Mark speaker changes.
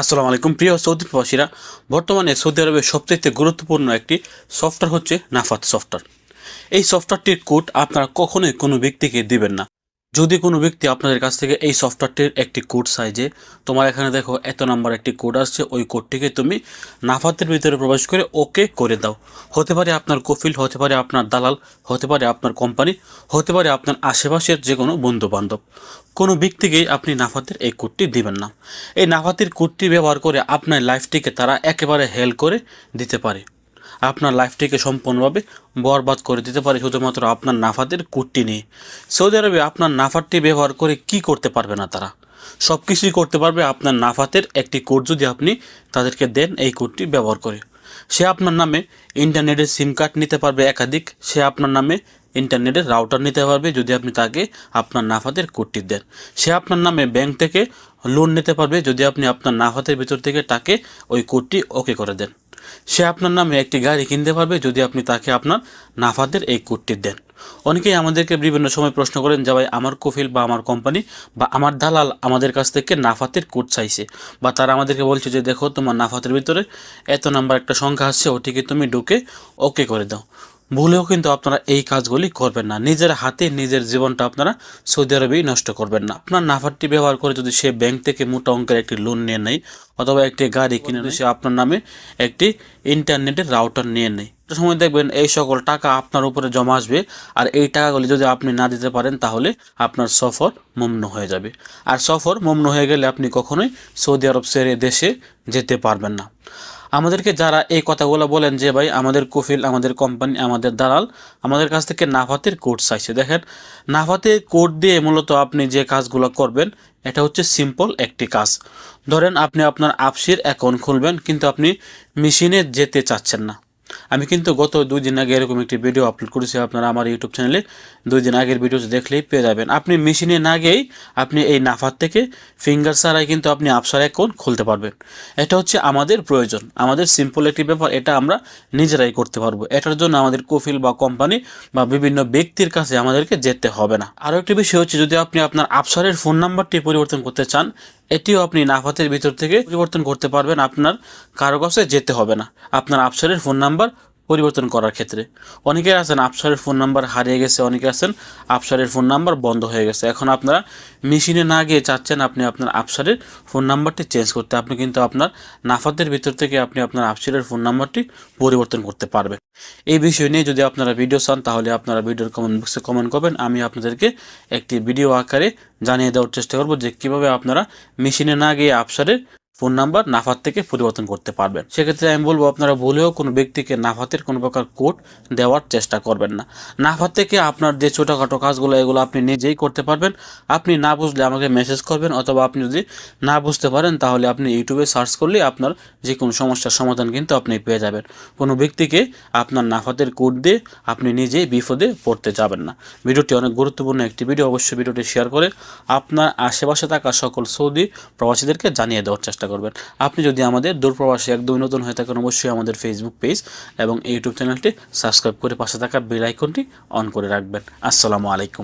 Speaker 1: আসসালামু আলাইকুম। প্রিয় সৌদি প্রবাসীরা, বর্তমানে সৌদি আরবের সবচেয়ে গুরুত্বপূর্ণ একটি সফটওয়্যার হচ্ছে নাফাত সফটওয়্যার। এই সফটওয়্যারটির কোড আপনারা কখনোই কোনো ব্যক্তিকে দিবেন না। যদি কোনো ব্যক্তি আপনাদের কাছ থেকে এই সফটওয়্যারটির একটি কোড যে, তোমার এখানে দেখো এত নাম্বার একটি কোড আসছে, ওই কোডটিকে তুমি নাফাতের ভিতরে প্রবেশ করে ওকে করে দাও। হতে পারে আপনার কফিল, হতে পারে আপনার দালাল, হতে পারে আপনার কোম্পানি, হতে পারে আপনার আশেপাশের যে কোনো বন্ধু বান্ধব কোনো ব্যক্তিকেই আপনি নাফাতের এই কোডটি দিবেন না। এই নাফাতের কোডটি ব্যবহার করে আপনার লাইফটিকে তারা একেবারে হেল করে দিতে পারে। আপনার লাইফটিকে সম্পূর্ণভাবে বরবাদ করে দিতে পারে, শুধুমাত্র আপনার নাফাতের কোডটি নিয়ে। সৌদি আরবে আপনার নাফাতটি ব্যবহার করে কি করতে পারবে না তারা? সব কিছুই করতে পারবে আপনার নাফাতের একটি কোড যদি আপনি তাদেরকে দেন এই কোডটি ব্যবহার করে। সে আপনার নামে ইন্টারনেটের সিম কার্ড নিতে পারবে একাধিক, সে আপনার নামে ইন্টারনেটের রাউটার নিতে পারবে যদি আপনি তাকে আপনার নাফাতের কোডটি দেন। সে আপনার নামে ব্যাংক থেকে লোন নিতে পারবে যদি আপনি আপনার নাফাতের ভিতর থেকে তাকে ওই কোডটি ওকে করে দেন। সে আপনার নামে একটি গাড়ি কিনতে পারবে যদি আপনি তাকে আপনার নাফাদের এই কোডটি দেন। অনেকেই আমাদেরকে বিভিন্ন সময় প্রশ্ন করেন যে ভাই আমার কফিল বা আমার কোম্পানি বা আমার দালাল আমাদের কাছ থেকে নাফাতের কোড চাইছে বা তারা আমাদেরকে বলছে যে, দেখো, তোমার নাফাতের ভিতরে এত নাম্বার একটা সংখ্যা আসছে ওটিকে তুমি ঢুকে ওকে করে দাও। ভুলেও কিন্তু আপনারা এই কাজগুলি করবেন না। নিজের হাতে নিজের জীবনটা আপনারা সৌদি আরবেই নষ্ট করবেন না। আপনার নাফারটি ব্যবহার করে যদি সে ব্যাংক থেকে মোটা অঙ্কের একটি লোন নিয়ে নেয় অথবা একটি গাড়ি কিনে সে আপনার নামে একটি ইন্টারনেটের রাউটার নিয়ে নেয়। সময় দেখবেন এই সকল টাকা আপনার উপরে জমা আসবে আর এই টাকাগুলি যদি আপনি না দিতে পারেন তাহলে আপনার সফর মম্ন হয়ে যাবে। আর সফর মম্ন হয়ে গেলে আপনি কখনোই সৌদি আরব ছেড়ে দেশে যেতে পারবেন না। আমাদেরকে যারা এই কথাগুলো বলেন যে, ভাই, আমাদের কফিল, আমাদের কোম্পানি আমাদের দালাল, আমাদের কাছ থেকে নাফাতের কোড চাইছে। দেখেন, নাফাতের কোড দিয়ে মূলত আপনি যে কাজগুলো করবেন, এটা হচ্ছে সিম্পল একটি কাজ। ধরেন, আপনি আপনার আপসির অ্যাকাউন্ট খুলবেন, কিন্তু আপনি মেশিনে যেতে চাচ্ছেন না। আমি কিন্তু গত দুই দিন আগে এরকম একটি ভিডিও আপলোড করেছি আপনারা আমার ইউটিউব চ্যানেলে দুই দিন আগের ভিডিও দেখলেই পেয়ে যাবেন। আপনি মেশিনে না গিয়েই আপনি এই নাফার থেকে ফিঙ্গার ছাড়াই কিন্তু আপনি আপসার অ্যাকাউন্ট খুলতে পারবেন। এটা হচ্ছে আমাদের প্রয়োজন। আমাদের সিম্পল একটি ব্যাপার, এটা আমরা নিজেরাই করতে পারব। এটার জন্য আমাদের কফিল বা কোম্পানি বা বিভিন্ন ব্যক্তির কাছে আমাদেরকে যেতে হবে না। আরও একটি বিষয় হচ্ছে, যদি আপনি আপনার আপসারের ফোন নাম্বারটি পরিবর্তন করতে চান এটিও আপনি নাফাতের ভিতর থেকে পরিবর্তন করতে পারবেন, আপনার কারও কাছে যেতে হবে না। আপনার আপসারের ফোন নাম্বার পরিবর্তন করার ক্ষেত্রে। অনেকে আছেন আপসারের ফোন নাম্বার হারিয়ে গেছে অনেকে আছেন আপসারের ফোন নাম্বার বন্ধ হয়ে গেছে। এখন আপনারা মেশিনে না গিয়ে চাচ্ছেন আপনি আপনার আপসারের ফোন নাম্বারটি চেঞ্জ করতে। আপনি কিন্তু আপনার নাফাতের ভিতর থেকে আপনি আপনার আপসারের ফোন নাম্বারটি পরিবর্তন করতে পারবেন। এই বিষয় নিয়ে যদি আপনারা ভিডিও চান, তাহলে আপনারা ভিডিওর কমেন্ট বক্সে কমেন্ট করবেন। আমি আপনাদেরকে একটি ভিডিও আকারে জানিয়ে দেওয়ার চেষ্টা করব যে কীভাবে আপনারা মেশিনে না গিয়ে আপসারের ফোন নাম্বার নাফাত থেকে পরিবর্তন করতে পারবেন। সেক্ষেত্রে আমি বলব, আপনারা ভুলেও কোনো ব্যক্তিকে নাফাতের কোনো প্রকার কোড দেওয়ার চেষ্টা করবেন না। নাফাত থেকে আপনার যে ছোটোখাটো কাজগুলো, এগুলো আপনি নিজেই করতে পারবেন। আপনি না বুঝলে আমাকে মেসেজ করবেন, অথবা আপনি যদি না বুঝতে পারেন, তাহলে আপনি ইউটিউবে সার্চ করলে আপনার যে কোনো সমস্যার সমাধান কিন্তু আপনি পেয়ে যাবেন। কোনো ব্যক্তিকে আপনার নাফাতের কোড দিয়ে আপনি নিজেই বিপদে পড়তে যাবেন না। ভিডিওটি অনেক গুরুত্বপূর্ণ একটি ভিডিও অবশ্যই ভিডিওটি শেয়ার করে আপনার আশেপাশে থাকা সকল সৌদি প্রবাসীদেরকে জানিয়ে দেওয়ার চেষ্টা করবেন। আপনি যদি আমাদের দূরপ্রবাসী একদমই নতুন হয়ে থাকেন, অবশ্যই আমাদের ফেসবুক পেজ এবং ইউটিউব চ্যানেলটি সাবস্ক্রাইব করে পাশে থাকা বেল আইকনটি অন করে রাখবেন। আসসালামু আলাইকুম।